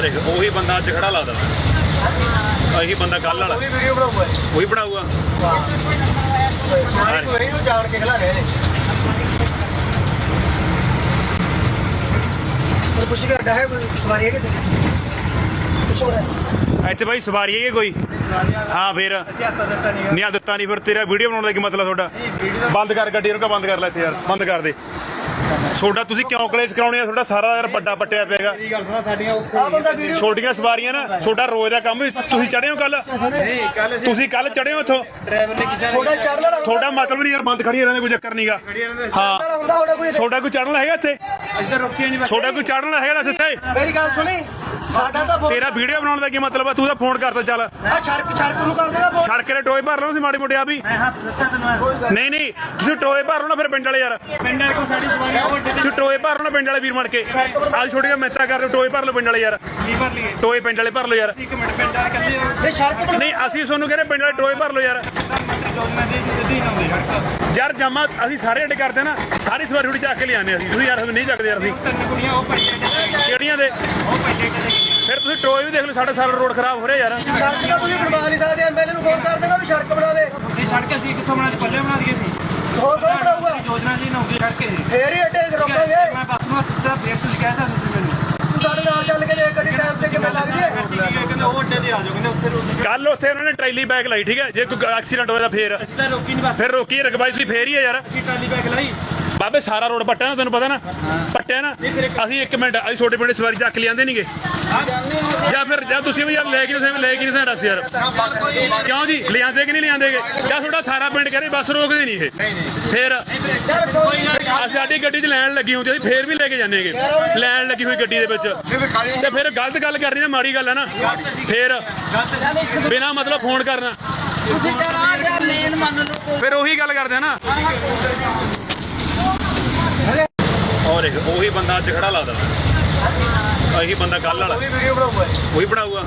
ਔਰ ਇੱਕ ਉਹੀ ਬੰਦਾ ਅੱਜ ਖੜਾ ਲੱਗਦਾ ਇਹੀ ਬੰਦਾ ਕੱਲ ਵਾਲਾ। ਵੀਡੀਓ ਉਹੀ ਬਣਾਊਗਾ। ਸਾਰੇ ਕੋਈ ਨੂੰ ਜਾਣ ਕੇ ਖਲਾ ਰਹੇ ਨੇ ਪਰ ਪੁੱਛ ਕੇ ਅੱਡਾ ਹੈ ਕੋਈ? ਸਵਾਰੀ ਹੈ ਕਿਤੇ ਪੁੱਛੋ ਬੜਾ ਇੱਥੇ ਬਾਈ ਸਵਾਰੀ ਹੈਗੀ ਕੋਈ? ਹਾਂ ਫੇਰ। ਨਹੀਂ ਨਿਆ ਦਿੱਤਾ ਨਹੀਂ ਫਿਰ ਤੇਰਾ ਵੀਡੀਓ ਬਣਾਉਣ ਦਾ ਕੀ ਮਤਲਬ ਤੁਹਾਡਾ? ਬੰਦ ਕਰ ਗੱਡੀ ਨੂੰ ਬੰਦ ਕਰ ਲੈ ਇੱਥੇ ਯਾਰ। ਬੰਦ ਕਰ ਦੇ। ਛੋਟਾ ਤੁਸੀਂ ਕਿਉਂ ਕਲੇਸ਼ ਕਰਾਉਣੇ ਆ? ਤੁਹਾਡਾ ਸਾਰਾ ਯਾਰ ਵੱਡਾ ਪੱਟਿਆ ਪਿਆਗਾ। ਛੋਟੀਆਂ ਸਵਾਰੀਆਂ ਨਾ ਛੋਟਾ ਰੋਜ਼ ਦਾ ਕੰਮ ਵੀ ਤੁਸੀਂ ਚੜੇ ਹੋ ਕੱਲ ਨਹੀਂ ਕੱਲ ਅਸੀਂ ਤੁਸੀਂ ਕੱਲ ਚੜੇ ਹੋ ਇੱਥੋਂ? ਡਰਾਈਵਰ ਨੇ ਕਿਸੇ ਥੋੜਾ ਵਾਲਾ ਤੁਹਾਡਾ ਮਤਲਬ ਨਹੀਂ ਯਾਰ ਬੰਦ ਖੜੀ ਰਹਿੰਦੇ ਕੋਈ ਚੱਕਰ ਨਹੀਂਗਾ। ਹਾਂ। ਹੁੰਦਾ ਹੋਣਾ ਕੋਈ ਛੋਟਾ ਕੋਈ ਚੜਨ ਹੈਗਾ ਇੱਥੇ? ਇੱਧਰ ਰੁਕਿਆ ਨਹੀਂ ਛੋਟਾ ਕੋਈ ਚੜਨ ਹੈਗਾ ਇੱਥੇ? ਮੇਰੀ ਗੱਲ ਸੁਣੀ। ਸਾਡਾ ਤਾਂ ਫੋਨ ਤੇਰਾ ਵੀਡੀਓ ਬਣਾਉਣ ਦਾ ਕੀ ਮਤਲਬ ਆ? ਤੂੰ ਤਾਂ ਫੋਨ ਕਰਦਾ ਚੱਲ। ਆ ਸੜਕ ਸੜਕ ਨੂੰ ਕਰ ਦੇਗਾ ਫੋਨ ਸੜਕ ਦੇ ਟੋਏ ਭਰ ਲਓ ਤੁਸੀਂ ਮਾੜੀ ਮੋਟੇ ਆ ਵੀ। ਮੈਂ ਹੱਥ ਦਿੱਤਾ ਤੈਨੂੰ ਨਹੀਂ ਨਹੀਂ ਤੁਸੀਂ ਟੋਏ ਭਰ ਲਓ ਨਾ ਫਿਰ ਪਿੰਡ ਵਾਲੇ ਯਾਰ। ਪਿੰਡ ਵਾਲੇ ਕੋਲ ਸਾਡੀ ਸਵਾਰੀ ਉਹ ਵੱਡੇ ਤੁਸੀਂ ਟੋਏ ਭਰ ਲਓ ਨਾ ਪਿੰਡ ਵਾਲੇ ਵੀਰ ਮੜ ਕੇ। ਅੱਜ ਛੋਟੀਆਂ ਮਿਹਨਤਾਂ ਕਰਦੇ ਟੋਏ ਭਰ ਲਓ ਪਿੰਡ ਵਾਲੇ ਯਾਰ। ਕੀ ਭਰ ਲਈਏ? ਟੋਏ ਪਿੰਡ ਵਾਲੇ ਭਰ ਲਓ ਯਾਰ। ਇੱਕ ਮਿੰਟ ਪਿੰਡ ਵਾਲੇ ਕਹਿੰਦੇ ਇਹ ਸੜਕ ਨਹੀਂ ਅਸੀਂ ਤੁਹਾਨੂੰ ਕਹਿੰਦੇ ਪਿੰਡ ਵਾਲੇ ਟੋਏ ਭਰ ਲਓ ਯਾਰ। ਮੰਤਰੀ ਜੋਗਨਾ ਦੇ ਜਿੱਦੀ ਨਾ ਹੁੰਦੀ ਸੜਕ ਯਾਰ ਜਮਾ ਅਸੀਂ ਸਾਰੇ ਅੱਡ ਕਰਦੇ ਨਾ। ਸਾਰੀ ਸਵਾਰੀ ਥੋੜੀ ਚੱਕ ਕੇ ਲਿਆਉਂਦੇ ਅਸੀਂ। ਤੁਸੀਂ ਯਾਰ ਨਹੀਂ ਚੱਕਦੇ ਯਾਰ ਅਸੀਂ। ਤਿੰਨ ਕੁੜੀਆਂ ਉਹ ਪਈਆਂ ਨੇ ਕਿਹੜੀਆਂ ਦੇ ਉਹ ਪਈਆਂ ਕਿਤੇ ਫਿਰ ਤੁਸੀਂ ਟੋਏ ਵੀ ਦੇਖ ਲਓ ਸਾਡਾ ਸਾਰਾ ਰੋਡ ਖਰਾਬ ਹੋ ਰਿਹਾ ਯਾਰ। ਸੜਕ ਦਾ ਤੁਸੀਂ ਬਣਵਾ ਨਹੀਂ ਸਕਦੇ ਐਮਐਲਏ ਨੂੰ ਫੋਨ ਕਰ ਦੇਗਾ ਵੀ ਸੜਕ ਬਣਾ ਦੇ। ਇਹ ਸੜਕ ਅਸੀਂ ਕਿੱਥੋਂ ਬਣਾ ਦੇ ਪੱਲੇ ਬਣਾ ਦਈਏ ਸੀ ਹੋਰ ਕੌਣ ਬਣਾਊਗਾ? ਯੋਜਨਾ ਜੀ ਨੌਕਰੀ ਕਰਕੇ। ਫੇਰ ਹੀ ਅੱਡੇ ਰੋਕਾਂਗੇ। ਮੈਂ ਬਸ ਨੂੰ ਸਿੱਧਾ ਫੇਰ ਤੁਸੀਂ ਕਹਿ ਸਕਦੇ ਸੀ ਮੈਨੂੰ। ਤੂੰ ਸਾਡੇ ਨਾਲ ਚੱਲ ਕੇ ਦੇਖ ਗੱਡੀ ਟਾਈਮ ਤੇ ਕਿਵੇਂ ਲੱਗਦੀ ਹੈ। ਕਹਿੰਦੇ ਉਹ ਅੱਡੇ ਤੇ ਆ ਜਾਓ ਕਹਿੰਦੇ ਉੱਥੇ ਰੋਕੀ ਕੱਲ ਉੱਥੇ ਉਹਨਾਂ ਨੇ ਟਰੈਲੀ ਬੈਗ ਲਾਈ ਠੀਕ ਹੈ? ਜੇ ਕੋਈ ਐਕਸੀਡੈਂਟ ਹੋਇਆ ਤਾਂ ਫੇਰ। ਸਿੱਧਾ ਰੋਕੀ ਨਹੀਂ ਬਸ। ਫਿਰ ਰੋਕੀ ਰਕਬਾਈ ਤੁਸੀਂ ਫੇਰ ਹੀ ਹੈ ਯਾਰ। ਅਸੀਂ ਟਰਾਲੀ ਬੈਗ ਲਾਈ। ਬਾਬੇ ਸਾਰਾ ਰੋਡ ਪੱਟਿਆ ਨਾ ਤੈਨੂੰ ਪਤਾ ਨਾ? ਪੱਟਿਆ ਨਾ? ਅਸੀਂ ਇੱਕ ਮਿੰਟ ਅਸੀਂ ਛੋਟੇ ਪਿੰਡ ਸਵਾਰੀ ਚੱਕ ਲਿਆਂਦੇ ਨਹੀਂਗੇ ਜਾਂ ਫਿਰ ਜਾਂ ਤੁਸੀਂ ਵੀ ਯਾਰ ਲੈ ਕੇ ਤੁਸੀਂ ਲੈ ਕੇ ਨਹੀਂ ਦੱਸ ਯਾਰ। ਕਿਉਂ ਜੀ? ਲਿਆਂਦੇ ਕਿ ਨਹੀਂ ਲਿਆਂਦੇਗੇ ਜਾਂ ਤੁਹਾਡਾ ਸਾਰਾ ਪਿੰਡ ਕਰੇ ਬੱਸ ਰੋਕਦੇ ਨਹੀਂ ਇਹ। ਫਿਰ ਸਾਡੀ ਗੱਡੀ 'ਚ ਲੈਣ ਲੱਗੀ ਹੁੰਦੀ ਅਸੀਂ ਫੇਰ ਵੀ ਲੈ ਕੇ ਜਾਂਦੇਗੇ ਲੈਣ ਲੱਗੀ ਹੋਈ ਗੱਡੀ ਦੇ ਵਿੱਚ। ਤੇ ਫਿਰ ਗਲਤ ਗੱਲ ਕਰਨੀ ਤਾਂ ਮਾੜੀ ਗੱਲ ਹੈ ਨਾ। ਫਿਰ ਬਿਨਾ ਮਤਲਬ ਫੋਨ ਕਰਨਾ। ਫਿਰ ਉਹੀ ਗੱਲ ਕਰਦੇ ਆ ਨਾ। ਔਰ ਉਹੀ ਬੰਦਾ ਅੱਜ ਖੜਾ ਲੱਗਦਾ ਇਹੀ ਬੰਦਾ ਕੱਲ ਵਾਲਾ। ਉਹਦੀ ਵੀਡੀਓ ਬਣਾਉਂਗਾ ਉਹੀ ਬਣਾਊਗਾ।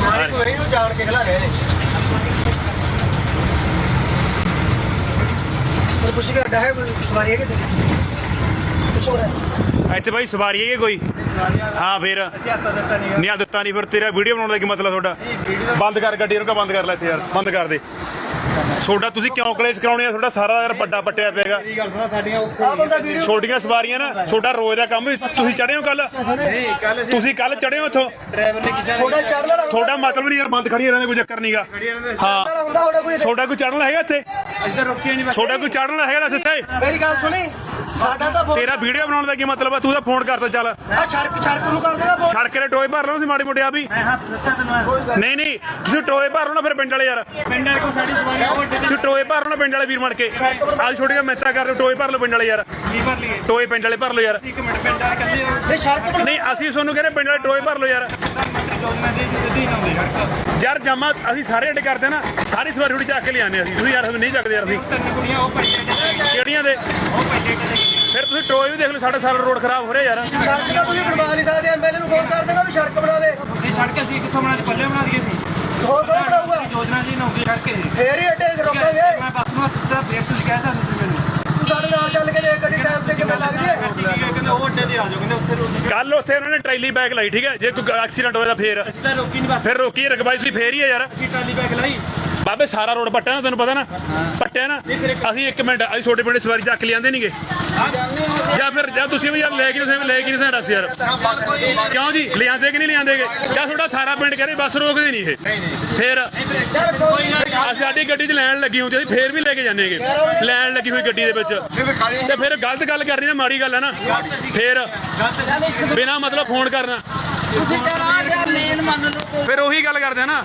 ਸਾਰੇ ਕੋਈ ਨੂੰ ਜਾਣ ਕੇ ਖਲਾ ਰਹੇ ਨੇ ਪਰ ਪੁੱਛ ਕੇ ਅੱਡਾ ਹੈ ਕੋਈ? ਸਵਾਰੀ ਹੈ ਕਿਤੇ ਇੱਥੇ ਬਾਈ ਸਵਾਰੀ ਹੈਗੀ ਕੋਈ? ਹਾਂ ਫੇਰ। ਅਸੀਂ ਹੱਥ ਦਿੱਤਾ ਨਹੀਂ ਨਿਆ ਦਿੱਤਾ ਨਹੀਂ ਫਿਰ ਤੇਰਾ ਵੀਡੀਓ ਬਣਾਉਣ ਦਾ ਕੀ ਮਤਲਬ ਤੁਹਾਡਾ? ਬੰਦ ਕਰ ਗੱਡੀ ਨੂੰ ਬੰਦ ਕਰ ਲੈ ਇੱਥੇ ਯਾਰ। ਬੰਦ ਕਰ ਦੇ। ਛੋਟਾ ਤੁਸੀਂ ਕਿਉਂ ਕਲੇਸ਼ ਕਰਾਉਣੇ ਆ? ਤੁਹਾਡਾ ਸਾਰਾ ਯਾਰ ਵੱਡਾ ਪੱਟਿਆ ਪਿਆਗਾ। ਇਹ ਗੱਲ ਸੁਣਾ ਸਾਡੀਆਂ ਆ ਬੰਦਾ ਵੀਡੀਓ ਛੋਟੀਆਂ ਸਵਾਰੀਆਂ ਨਾ ਛੋਟਾ ਰੋਜ਼ ਦਾ ਕੰਮ ਵੀ ਤੁਸੀਂ ਚੜੇ ਹੋ ਕੱਲ ਨਹੀਂ ਕੱਲ ਅਸੀਂ ਤੁਸੀਂ ਕੱਲ ਚੜੇ ਹੋ ਇੱਥੋਂ? ਤੁਹਾਡਾ ਮਤਲਬ ਨਹੀਂ ਯਾਰ ਬੰਦ ਖੜੀ ਰਹਿੰਦੇ ਕੋਈ ਚੱਕਰ ਨਹੀਂਗਾ। ਹਾਂ। ਹੋਣਾ ਕੋਈ ਛੋਟਾ ਕੋਈ ਚੜਨ ਹੈਗਾ ਇੱਥੇ? ਇੱਧਰ ਰੋਕੀ ਨਹੀਂ ਛੋਟਾ ਕੋਈ ਚੜਨ ਹੈਗਾ ਇੱਥੇ? ਮੇਰੀ ਗੱਲ ਸੁਣੀ। ਸਾਡਾ ਤਾਂ ਫੋਨ ਤੇਰਾ ਵੀਡੀਓ ਬਣਾਉਣ ਦਾ ਕੀ ਮਤਲਬ ਆ? ਤੂੰ ਤਾਂ ਫੋਨ ਕਰਦਾ ਚੱਲ। ਆ ਸੜਕ ਸੜਕ ਨੂੰ ਕਰ ਦੇਗਾ ਫੋਨ। ਸੜਕ ਦੇ ਟੋਏ ਭਰ ਲਓ ਤੁਸੀਂ ਮਾੜੀ ਮੋਟੇ ਆ ਵੀ। ਮੈਂ ਹੱਥ ਦਿੱਤਾ ਤੈਨੂੰ ਨਹੀਂ ਨਹੀਂ ਤੁਸੀਂ ਟੋਏ ਭਰ ਲਓ ਨਾ ਫਿਰ ਪਿੰਡ ਵਾਲੇ ਯਾਰ। ਪਿੰਡ ਵਾਲੇ ਕੋਲ ਸਾਡੀ ਸਵਾਰੀ ਉਹ ਅੱਡੇ ਤੁਸੀਂ ਟੋਏ ਭਰ ਲਓ ਨਾ ਪਿੰਡ ਵਾਲੇ ਵੀਰ ਮੜ ਕੇ। ਅੱਜ ਛੋਟੀਆਂ ਮਿਹਨਤਾਂ ਕਰਦੇ ਟੋਏ ਭਰ ਲਓ ਪਿੰਡ ਵਾਲੇ ਯਾਰ। ਕੀ ਭਰ ਲਈਏ? ਟੋਏ ਪਿੰਡ ਵਾਲੇ ਭਰ ਲਓ ਯਾਰ। ਇੱਕ ਮਿੰਟ ਪਿੰਡ ਵਾਲੇ ਕਹਿੰਦੇ ਇਹ ਸੜਕ ਬਣਾ ਨਹੀਂ ਅਸੀਂ ਤੁਹਾਨੂੰ ਕਹਿੰਦੇ ਪਿੰਡ ਵਾਲੇ ਟੋਏ ਭਰ ਲਓ ਯਾਰ। ਮੰਤਰੀ ਯੋਜਨਾ ਦੇ ਜਿੱਦੀ ਨਾ ਹੁੰਦੀ ਸੜਕ ਯਾਰ ਜਮਾ ਅਸੀਂ ਸਾਰੇ ਅੱਡ ਕਰਦੇ ਨਾ। ਸਾਰੀ ਸਵਾਰੀ ਥੋੜੀ ਚੱਕ ਕੇ ਲਿਆਉਂਦੇ ਅਸੀਂ। ਤੁਸੀਂ ਯਾਰ ਨਹੀਂ ਚੱਕਦੇ ਯਾਰ ਅਸੀਂ। ਤਿੰਨ ਕੁੜੀਆਂ ਉਹ ਪਈਆਂ ਨੇ। ਕਿਹੜੀਆਂ ਦੇ ਉਹ ਪਈਆਂ ਕਿਤੇ ਫਿਰ ਤੁਸੀਂ ਟੋਏ ਵੀ ਦੇਖ ਲਓ ਸਾਡਾ ਸਾਰਾ ਰੋਡ ਖਰਾਬ ਹੋ ਰਿਹਾ ਯਾਰ। ਸੜਕ ਦਾ ਤੁਸੀਂ ਬਣਵਾ ਨਹੀਂ ਸਕਦੇ ਐਮਐਲਏ ਨੂੰ ਫੋਨ ਕਰ ਦੇਗਾ ਵੀ ਸੜਕ ਬਣਾ ਦੇ। ਇਹ ਸੜਕ ਅਸੀਂ ਕਿੱਥੋਂ ਬਣਾ ਦੇ ਪੱਲੇ ਬਣਾ ਦਈਏ ਸੀ ਹੋਰ ਕੌਣ ਬਣਾਊਗਾ? ਯੋਜਨਾ ਜੀ ਨੌਕਰੀ ਕਰਕੇ। ਫੇਰ ਹੀ ਅੱਡੇ ਰੋਕਾਂਗੇ। ਮੈਂ ਬਸ ਨੂੰ ਸਿੱਧਾ ਫੇਰ ਤੁਸੀਂ ਕਹਿ ਸਕਦੇ ਸੀ ਮੈਨੂੰ। ਤੂੰ ਸਾਡੇ ਨਾਲ ਚੱਲ ਕੇ ਦੇਖ ਗੱਡੀ ਟਾਈਮ ਤੇ ਕਿਵੇਂ ਲੱਗਦੀ ਹੈ। ਕਹਿੰਦੇ ਉਹ ਅੱਡੇ ਤੇ ਆ ਜਾਓ ਕਹਿੰਦੇ ਉੱਥੇ ਰੋਕੀ ਕੱਲ ਉੱਥੇ ਉਹਨਾਂ ਨੇ ਟਰੈਲੀ ਬੈਗ ਲਾਈ ਠੀਕ ਹੈ? ਜੇ ਕੋਈ ਐਕਸੀਡੈਂਟ ਹੋਇਆ ਤਾਂ ਫੇਰ। ਰੋਕੀ ਨਹੀਂ ਬਸ। ਫਿਰ ਰੋਕੀ ਰਕਬਾਈ ਤੁਸੀਂ ਫੇਰ ਹੀ ਹੈ ਯਾਰ। ਅਸੀਂ ਟਰਾਲੀ ਬੈਗ ਲਾਈ। ਬਾਬੇ ਸਾਰਾ ਰੋਡ ਪੱਟਿਆ ਨਾ ਤੈਨੂੰ ਪਤਾ ਨਾ? ਪੱਟਿਆ ਨਾ? ਅਸੀਂ ਇੱਕ ਮਿੰਟ ਅਸੀਂ ਛੋਟੇ ਪਿੰਡ ਸਵਾਰੀ ਚੱਕ ਲਿਆਂਦੇ ਨਹੀਂਗੇ। ਜਾਂ ਫਿਰ ਜਾਂ ਤੁਸੀਂ ਵੀ ਯਾਰ ਲੈ ਕੇ ਤੁਸੀਂ ਵੀ ਲੈ ਕੇ ਨਹੀਂ ਦੱਸ ਯਾਰ ਕਿਉਂ ਜੀ? ਲਿਆਂਦੇ ਕਿ ਨਹੀਂ ਲਿਆਂਦੇਗੇ ਜਾਂ ਤੁਹਾਡਾ ਸਾਰਾ ਪਿੰਡ ਕਰੇ ਬੱਸ ਰੋਕਦੇ ਨਹੀਂ ਇਹ। ਫਿਰ ਅਸੀਂ ਸਾਡੀ ਗੱਡੀ 'ਚ ਲੈਣ ਲੱਗੀ ਹੁੰਦੀ ਅਸੀਂ ਫੇਰ ਵੀ ਲੈ ਕੇ ਜਾਂਦੇਗੇ ਲੈਣ ਲੱਗੀ ਹੋਈ ਗੱਡੀ ਦੇ ਵਿੱਚ। ਤੇ ਫਿਰ ਗਲਤ ਗੱਲ ਕਰਨੀ ਤਾਂ ਮਾੜੀ ਗੱਲ ਹੈ ਨਾ। ਫਿਰ ਬਿਨਾ ਮਤਲਬ ਫੋਨ ਕਰਨਾ। ਤੁਸੀਂ ਮੰਨ ਲਓ ਫਿਰ ਉਹੀ ਗੱਲ ਕਰਦੇ ਆ ਨਾ।